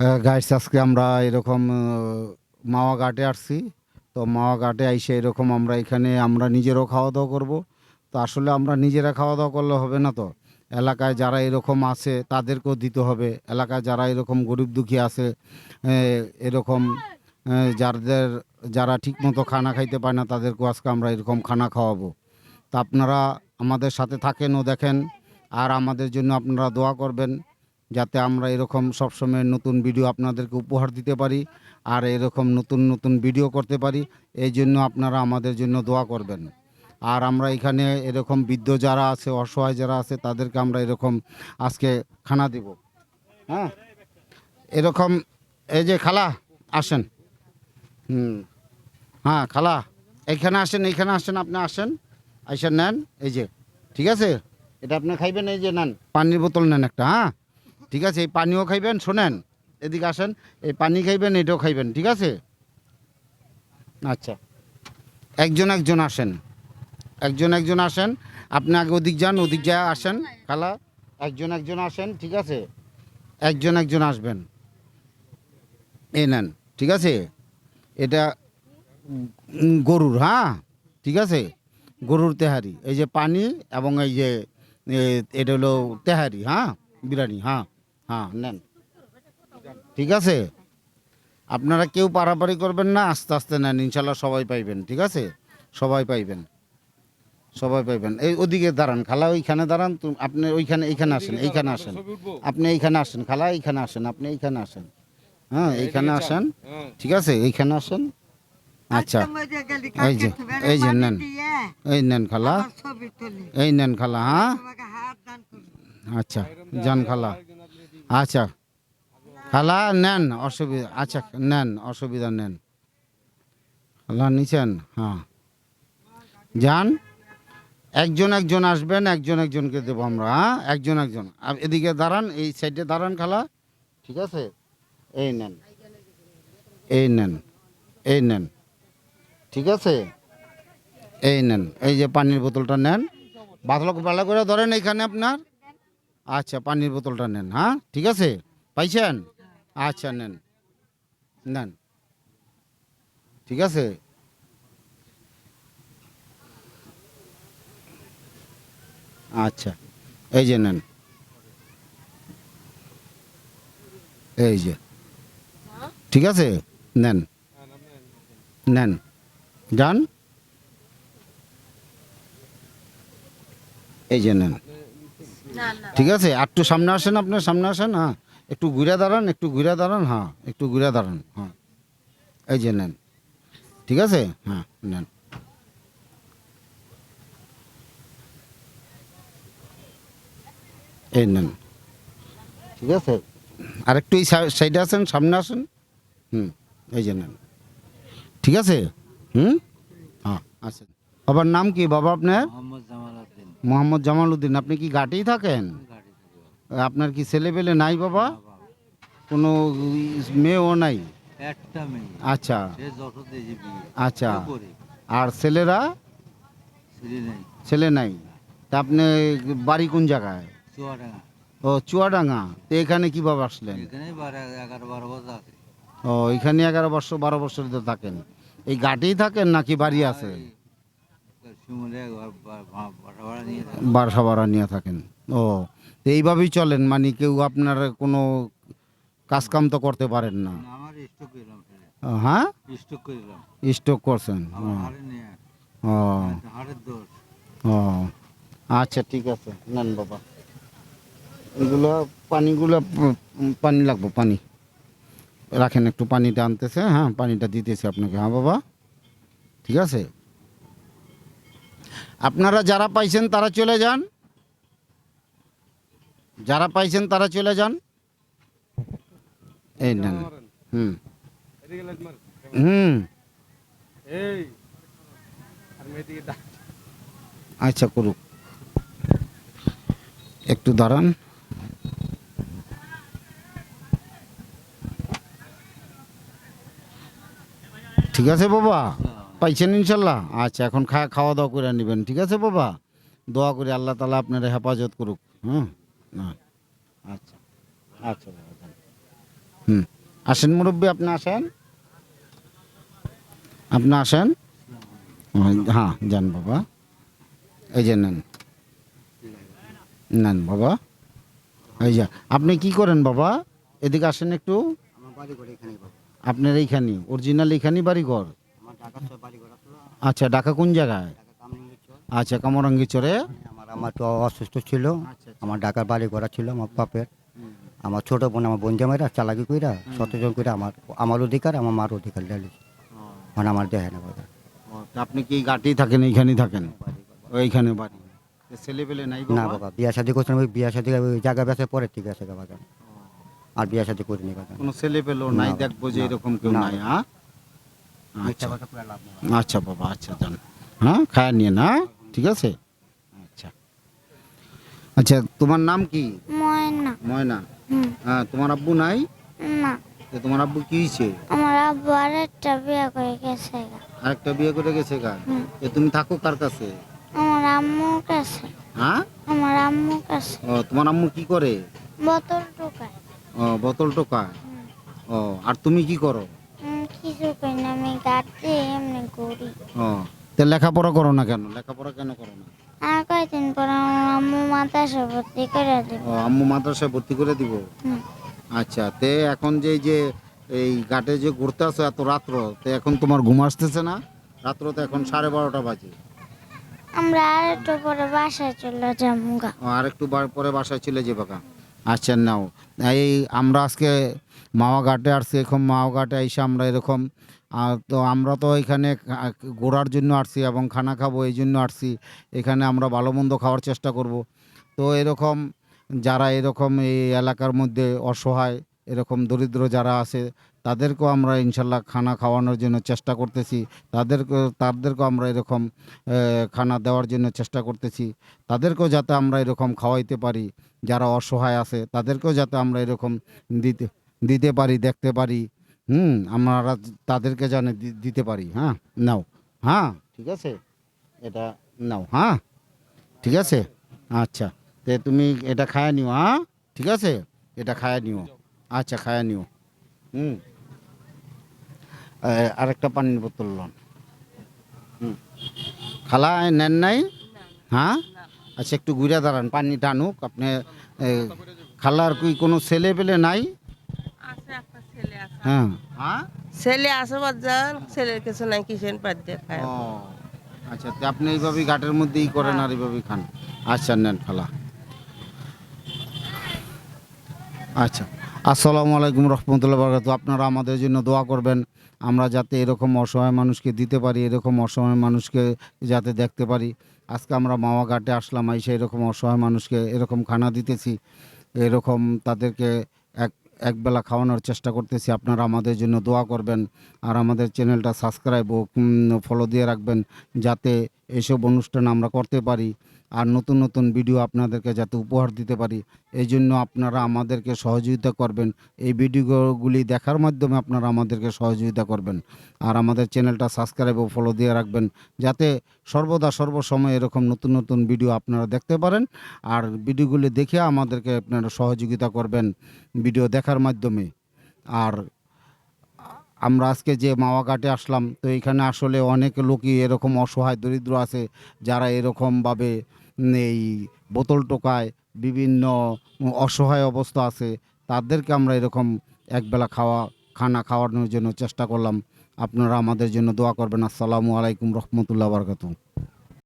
Guys আজকে আমরা এরকম মাওয়া ঘাটে আসছি। তো মাওয়া ঘাটে আইসে এরকম আমরা এখানে, আমরা নিজেরও খাওয়া দাওয়া করব। তো আসলে আমরা নিজেরা খাওয়া দাওয়া করলে হবে না তো। এলাকায় যারা এরকম আছে, তাদেরকেও দিতে হবে। এলাকায় যারা এরকম গরিব দুঃখী আছে এরকম যাদের, যারা ঠিকমতো খানা খাইতে পায় না, তাদেরকেও আজকে আমরা এরকম খানা খাওয়াবো। তা আপনারা আমাদের সাথে থাকেন ও দেখেন। আর আমাদের জন্য আপনারা দোয়া করবেন। যাতে আমরা এরকম সবসময় নতুন ভিডিও আপনাদেরকে উপহার দিতে পারি আর এরকম নতুন নতুন ভিডিও করতে পারি, এই জন্য আপনারা আমাদের জন্য দোয়া করবেন। আর আমরা এখানে এরকম বৃদ্ধ যারা আছে, অসহায় যারা আছে, তাদেরকে আমরা এরকম আজকে খানা দিব। হ্যাঁ? এরকম, এই যে খালা, আসেন। হুম। হ্যাঁ খালা, এইখানে আসেন এইখানে আসেন, আপনি আসেন। আইসেন নেন, এই যে, ঠিক আছে? এটা আপনি খাইবেন, এই যে নেন। পানির বোতল নেন একটা হ্যাঁ? ঠিক আছে, এই পানিও খাইবেন, শোনেন, এদিকে আসেন, এই পানি খাইবেন, এটাও খাইবেন, ঠিক আছে? আচ্ছা একজন একজন আসেন, একজন একজন আসেন, আপনি আগে ওদিক যান, ওদিক যা আসেন, খালা, একজন একজন আসেন, ঠিক আছে? একজন একজন আসবেন এ নেন, ঠিক আছে? এটা গরুর হ্যাঁ ঠিক আছে? গরুর তেহারি, এই যে পানি এবং এই যে এটা হলো তেহারি হ্যাঁ বিরিয়ানি হ্যাঁ। হ্যাঁ নেন। ঠিক আছে? আপনারা কেউ পারাপারি করবেন না আস্তে আস্তে নেন ইনশাল্লাহ সবাই পাইবেন ঠিক আছে? সবাই পাইবেন। সবাই পাইবেন। এই ওদিকে দাঁড়ান খালা ওইখানে দাঁড়ান তু- আপনি ওইখানে এইখানে আসেন এইখানে আসেন। আপনি এইখানে আসেন খালা এইখানে আসেন আপনি এইখানে আসেন। হ্যাঁ এইখানে আসেন। ঠিক আছে? এইখানে আসেন। আচ্ছা। এই যে এই যে নেন। এই নেন খালা। এই নেন খালা হ্যাঁ? আচ্ছা যান খালা। আচ্ছা। খালা, নেন অসুবিধা আচ্ছা নেন, অসুবিধা নেন। খালা, নিছেন? হ্যাঁ। যান। একজন একজন আসবেন, একজন একজনকে দেবো আমরা হ্যাঁ? একজন একজন। এদিকে দাঁড়ান, এই সাইডে দাঁড়ান খালা। ঠিক আছে? এই নেন। এই নেন। এই নেন। ঠিক আছে? এই নেন। এই যে পানির বোতলটা নেন। ভালো ভালো করে ধরেন এখানে আপনার। আচ্ছা পানির বোতলটা নেন হ্যাঁ? ঠিক আছে? পাইছেন? আচ্ছা নেন। নেন। ঠিক আছে? আচ্ছা এই যে নেন। এই যে। ঠিক আছে? নেন। নেন। যান। এই যে নেন। ঠিক আছে আর একটু সামনে আসেন আপনার সামনে আসেন হ্যাঁ। একটু ঘুরে দাঁড়ান একটু ঘুরে দাঁড়ান হ্যাঁ একটু ঘুরে দাঁড়ান হ্যাঁ। এই যে নেন। ঠিক আছে? হ্যাঁ নেন। এই নেন। ঠিক আছে? আর একটু এই সাইডে আসেন সামনে আসেন। হুম এই যে নেন। ঠিক আছে? হুম? হ্যাঁ আসেন। বাবার নাম কি? বাবা আপনার? মোহাম্মদ জামাল উদ্দিন আপনি কি ঘাটেই থাকেন? আপনার কি ছেলে পেলে নাই বাবা? কোনো মেয়েও নাই? একটা মেয়ে। আচ্ছা। আচ্ছা। আর ছেলেরা? ছেলে নাই। তা আপনি বাড়ি কোন জায়গায়? ও চুয়াডাঙ্গা। তো এখানে কীভাবে আসলেন? এগারো বারো ও এখানে এগারো বছর বারো বছর থাকেন। এই ঘাটেই থাকেন নাকি বাড়ি আছে? বাসা ভাড়া নিয়ে থাকেন। ও এইভাবেই চলেন মানে কেউ আপনার কোনো কাজকাম তো করতে পারেন না। হ্যাঁ? স্টোক করছেন ও, ও। আচ্ছা ঠিক আছে নেন বাবা। এগুলো পানিগুলো পানি লাগবে পানি। রাখেন একটু পানিটা আনতেছে হ্যাঁ পানিটা দিতেছে আপনাকে। হ্যাঁ বাবা? ঠিক আছে? আপনারা যারা পাইছেন তারা চলে যান। যারা পাইছেন তারা চলে যান। এই নেন। হুম। হুম। আচ্ছা করুক। একটু দাঁড়ান। ঠিক আছে বাবা? পাইছেন ইনশাল্লাহ? আচ্ছা এখন খা- খাওয়া দাওয়া করে নেবেন। ঠিক আছে বাবা? দোয়া করে আল্লাহ তালা আপনার হেফাজত করুক। হুম? হ্যাঁ আচ্ছা। আচ্ছা হুম। আসেন মুরব্বী আপনি আসেন। আপনি আসেন। হ্যাঁ যান বাবা। এই যে নেন। নেন বাবা। এই যে আপনি কি করেন বাবা? এদিকে আসেন একটু। আপনার এইখানে অরিজিনাল এইখানেই বাড়ি ঘর আচ্ছা ঢাকা কোন জায়গায়। আচ্ছা কামরাঙ্গি চরে আমার আমার তো অসুস্থ ছিল। আচ্ছা আমার ঢাকার বাড়ি করা ছিল আমার বাপের। আমার ছোট বোন আমার বোন জামাইরা চালাকি কইরা সতজন কইরা আমার আমার অধিকার আমার মার অধিকার লেলি মানে আমার দেয় না কথা আপনি কি গাটি থাকেন এইখানেই থাকেন? ওইখানে বাড়ি। ছেলে পেলে নাই না বাবা বিয়া শাদি করছিলাম ওই বিয়া শাদি ওই জায়গা বেসে পরে ঠিক আছে বাবা আর বিয়া শাদি করিনি কথা কোনো ছেলে পেল নাই দেখব যে এরকম কেউ নাই হ্যাঁ? আচ্ছা। আচ্ছা বাবা আচ্ছা যান হ্যাঁ খায় নিয়ে না ঠিক আছে? আচ্ছা। আচ্ছা তোমার নাম কি? ময়না। ময়না। হ্যাঁ তোমার আব্বু নাই? না। তো তোমার আব্বু কি হয়েছে আমার আব্বু আরেকটা বিয়ে করে গেছে। আরেকটা বিয়ে করে গেছে গা। এ তুমি থাকো কার কাছে? আমার আম্মুর কাছে। হ্যাঁ? আমার আম্মুর কাছে। ও তোমার আম্মু কি করে? বোতল ঢোকায়। ও বোতল টোকা হুম। ও আর তুমি কি করো? কিছু করি না আমি গাড়ি এমনি করি ও তে লেখাপড়া করো না কেন? লেখাপড়া কেন করো না? আর কয়েকদিন পর আমার আম্মু মাথাসে ভর্তি করে দিব। ও আম্মু মাদ্রাসায় ভর্তি করে দিব? হুম। আচ্ছা তে এখন যে যে এই ঘাটে যে ঘুরতে আসো এত রাত্র তো এখন তোমার ঘুম আসতেছে না? রাত্র তো এখন সাড়ে বারোটা বাজে। আমরা আর একটু পরে বাসায় চলে যাব গা ও, আর একটু পরে বাসায় চলে যাবে কা আচ্ছা নাও। এই আমরা আজকে মাওয়া ঘাটে আসছি এরকম মাওয়া ঘাটে এসে আমরা এরকম তো আমরা তো এখানে ঘোরার জন্য আসছি এবং খানা খাব এই জন্য আসছি। এখানে আমরা ভালো মন্দ খাওয়ার চেষ্টা করব। তো এরকম যারা এরকম এই এলাকার মধ্যে অসহায়, এরকম দরিদ্র যারা আছে তাদেরকেও আমরা ইনশাল্লাহ খানা খাওয়ানোর জন্য চেষ্টা করতেছি। তাদেরকে, তাদেরকেও আমরা এরকম খানা দেওয়ার জন্য চেষ্টা করতেছি। তাদেরকেও যাতে আমরা এরকম খাওয়াইতে পারি। যারা অসহায় আছে, তাদেরকেও যাতে আমরা এরকম দিতে দিতে পারি, দেখতে পারি। হুম, আমরা তাদেরকে জানে দিতে পারি। হ্যাঁ নাও। হ্যাঁ ঠিক আছে। এটা নাও। হ্যাঁ ঠিক আছে। আচ্ছা তে তুমি এটা খায়া নিও। হ্যাঁ ঠিক আছে। এটা খায়া নিও। আচ্ছা খায়া নিও। হুম। আরেকটা পানির বোতল লন। হুম খালা নেন নাই? হ্যাঁ? আচ্ছা একটু ঘুরে দাঁড়ান পানি টানুক। আপনি খালার কি কোনো ছেলে পেলে নাই? হ্যাঁ। হ্যাঁ? ছেলে আছে বাজার ছেলের কিছু নাই কিসেন পাত ও আচ্ছা তো আপনি এইভাবেই ঘাটের মধ্যেই করেন আর এইভাবেই খান। আচ্ছা নেন খালা। আচ্ছা। আসসালামু আলাইকুম রহমতুল্লাহ বরকাত আপনারা আমাদের জন্য দোয়া করবেন। আমরা যাতে এরকম অসহায় মানুষকে দিতে পারি, এরকম অসহায় মানুষকে যাতে দেখতে পারি। আজকে আমরা মাওয়া ঘাটে আসলাম আইসে এরকম অসহায় মানুষকে এরকম খানা দিতেছি। এরকম তাদেরকে এক একবেলা খাওয়ানোর চেষ্টা করতেছি। আপনারা আমাদের জন্য দোয়া করবেন। আর আমাদের চ্যানেলটা সাবস্ক্রাইব ও ফলো দিয়ে রাখবেন। যাতে এসব অনুষ্ঠান আমরা করতে পারি আর নতুন নতুন ভিডিও আপনাদেরকে যাতে উপহার দিতে পারি। এই জন্য আপনারা আমাদেরকে সহযোগিতা করবেন। এই ভিডিওগুলি দেখার মাধ্যমে আপনারা আমাদেরকে সহযোগিতা করবেন। আর আমাদের চ্যানেলটা সাবস্ক্রাইব ও ফলো দিয়ে রাখবেন যাতে সর্বদা সর্বসময় এরকম নতুন নতুন ভিডিও আপনারা দেখতে পারেন। আর ভিডিওগুলি দেখে আমাদেরকে আপনারা সহযোগিতা করবেন ভিডিও দেখার মাধ্যমে। আর আমরা আজকে যে মাওয়াঘাটে আসলাম, তো এখানে আসলে অনেক লোকই এরকম অসহায় দরিদ্র আছে, যারা এরকমভাবে এই বোতল টোকায় বিভিন্ন অসহায় অবস্থা আছে, তাদেরকে আমরা এরকম একবেলা খাওয়া, খানা খাওয়ানোর জন্য চেষ্টা করলাম। আপনারা আমাদের জন্য দোয়া করবেন। আসসালামু আলাইকুম রহমতুল্লাহ বারকাতু